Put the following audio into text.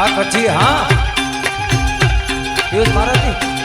આ કચ્છી હા. પિયુષ ભારતી